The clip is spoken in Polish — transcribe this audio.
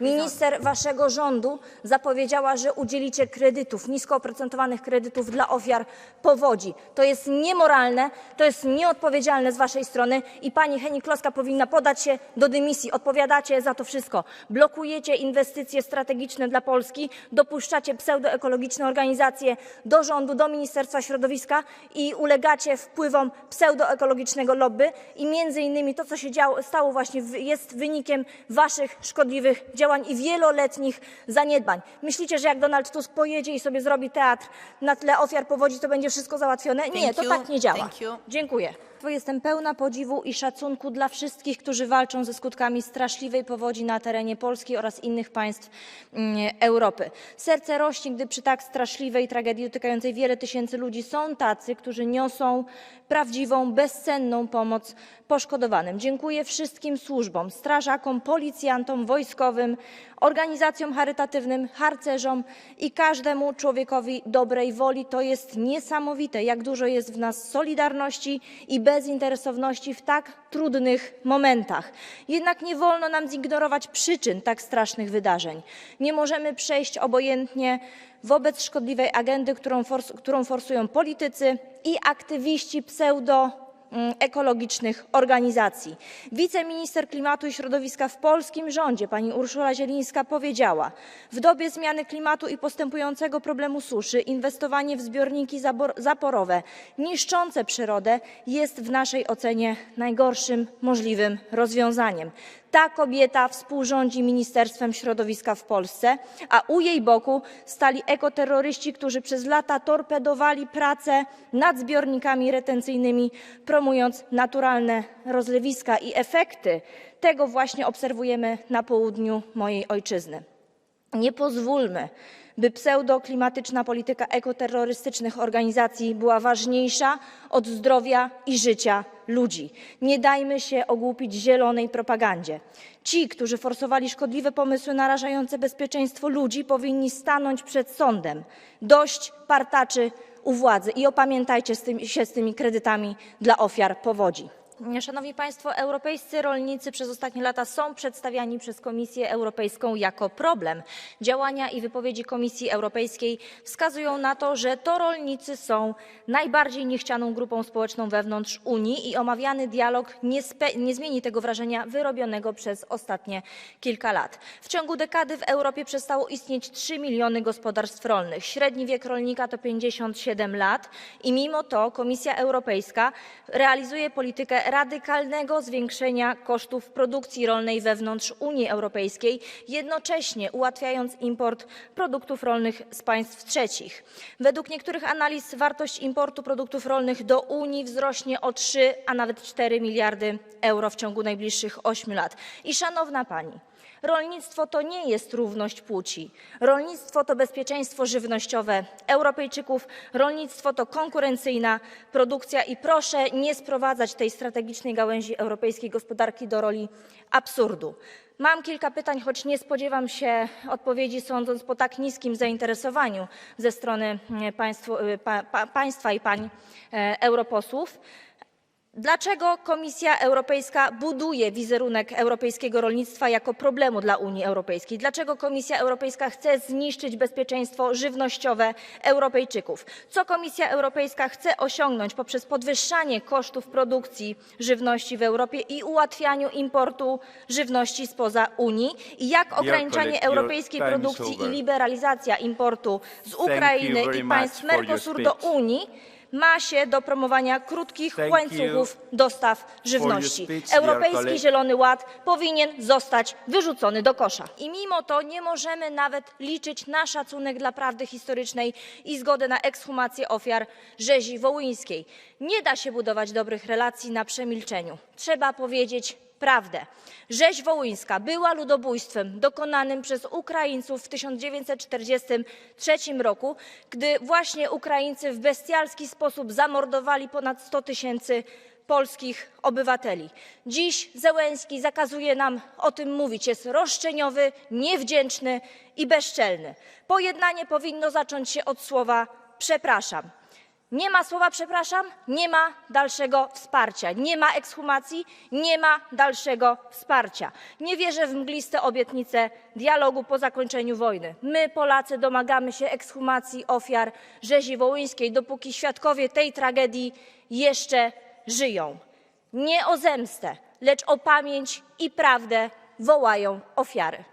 Minister waszego rządu zapowiedziała, że udzielicie kredytów, nisko oprocentowanych kredytów dla ofiar powodzi. To jest niemoralne, to jest nieodpowiedzialne z waszej strony i pani Henik-Kloska powinna podać się do dymisji. Odpowiadacie za to wszystko. Blokujecie inwestycje strategiczne dla Polski, dopuszczacie pseudoekologiczne organizacje do rządu, do Ministerstwa Środowiska i ulegacie wpływom pseudoekologicznego lobby i między innymi to, co się działo, stało właśnie jest wynikiem waszych szkodliwych działań i wieloletnich zaniedbań. Myślicie, że jak Donald Tusk pojedzie i sobie zrobi teatr na tle ofiar powodzi, to będzie wszystko załatwione? Nie, to tak nie działa. Dziękuję. Jestem pełna podziwu i szacunku dla wszystkich, którzy walczą ze skutkami straszliwej powodzi na terenie Polski oraz innych państw mm, Europy. Serce rośnie, gdy przy tak straszliwej tragedii dotykającej wiele tysięcy ludzi są tacy, którzy niosą prawdziwą, bezcenną pomoc poszkodowanym. Dziękuję wszystkim służbom, strażakom, policjantom, wojskowym, organizacjom charytatywnym, harcerzom i każdemu człowiekowi dobrej woli. To jest niesamowite, jak dużo jest w nas solidarności i bezinteresowności w tak trudnych momentach. Jednak nie wolno nam zignorować przyczyn tak strasznych wydarzeń. Nie możemy przejść obojętnie wobec szkodliwej agendy, którą, fors- którą forsują politycy i aktywiści pseudo ekologicznych organizacji. Wiceminister klimatu i środowiska w polskim rządzie, pani Urszula Zielińska, powiedziała: W dobie zmiany klimatu i postępującego problemu suszy, inwestowanie w zbiorniki zaporowe niszczące przyrodę jest w naszej ocenie najgorszym możliwym rozwiązaniem. Ta kobieta współrządzi Ministerstwem Środowiska w Polsce, a u jej boku stali ekoterroryści, którzy przez lata torpedowali pracę nad zbiornikami retencyjnymi, promując naturalne rozlewiska i efekty tego właśnie obserwujemy na południu mojej ojczyzny. Nie pozwólmy, by pseudoklimatyczna polityka ekoterrorystycznych organizacji była ważniejsza od zdrowia i życia ludzi. Nie dajmy się ogłupić zielonej propagandzie. Ci, którzy forsowali szkodliwe pomysły narażające bezpieczeństwo ludzi, powinni stanąć przed sądem. Dość partaczy u władzy i opamiętajcie się z tymi kredytami dla ofiar powodzi. Szanowni Państwo, europejscy rolnicy przez ostatnie lata są przedstawiani przez Komisję Europejską jako problem. Działania i wypowiedzi Komisji Europejskiej wskazują na to, że to rolnicy są najbardziej niechcianą grupą społeczną wewnątrz Unii i omawiany dialog nie, nie zmieni tego wrażenia wyrobionego przez ostatnie kilka lat. W ciągu dekady w Europie przestało istnieć 3 miliony gospodarstw rolnych. Średni wiek rolnika to 57 lat i mimo to Komisja Europejska realizuje politykę radykalnego zwiększenia kosztów produkcji rolnej wewnątrz Unii Europejskiej, jednocześnie ułatwiając import produktów rolnych z państw trzecich. Według niektórych analiz wartość importu produktów rolnych do Unii wzrośnie o 3, a nawet 4 miliardy euro w ciągu najbliższych 8 lat. I szanowna pani, Rolnictwo to nie jest równość płci. Rolnictwo to bezpieczeństwo żywnościowe Europejczyków. Rolnictwo to konkurencyjna produkcja i proszę nie sprowadzać tej strategicznej gałęzi europejskiej gospodarki do roli absurdu. Mam kilka pytań, choć nie spodziewam się odpowiedzi, sądząc po tak niskim zainteresowaniu ze strony państwo, e, pa, pa, państwa i pań e, europosłów. Dlaczego Komisja Europejska buduje wizerunek europejskiego rolnictwa jako problemu dla Unii Europejskiej? Dlaczego Komisja Europejska chce zniszczyć bezpieczeństwo żywnościowe Europejczyków? Co Komisja Europejska chce osiągnąć poprzez podwyższanie kosztów produkcji żywności w Europie i ułatwianiu importu żywności spoza Unii? I jak ograniczanie europejskiej produkcji i liberalizacja importu z Ukrainy i państw Mercosuru do. Unii ma się do promowania krótkich Thank łańcuchów dostaw żywności. speech, Europejski. Zielony Ład powinien zostać wyrzucony do kosza. I mimo to nie możemy nawet liczyć na szacunek dla prawdy historycznej i zgodę na ekshumację ofiar rzezi wołyńskiej. Nie da się budować dobrych relacji na przemilczeniu. Trzeba powiedzieć prawdę. Rzeź wołyńska była ludobójstwem dokonanym przez Ukraińców w 1943 roku, gdy właśnie Ukraińcy w bestialski sposób zamordowali ponad 100 tysięcy polskich obywateli. Dziś Zełenski zakazuje nam o tym mówić. Jest roszczeniowy, niewdzięczny i bezczelny. Pojednanie powinno zacząć się od słowa przepraszam. Nie ma słowa przepraszam, nie ma dalszego wsparcia, nie ma ekshumacji, nie ma dalszego wsparcia. Nie wierzę w mgliste obietnice dialogu po zakończeniu wojny. My, Polacy, domagamy się ekshumacji ofiar rzezi wołyńskiej, dopóki świadkowie tej tragedii jeszcze żyją. Nie o zemstę, lecz o pamięć i prawdę wołają ofiary.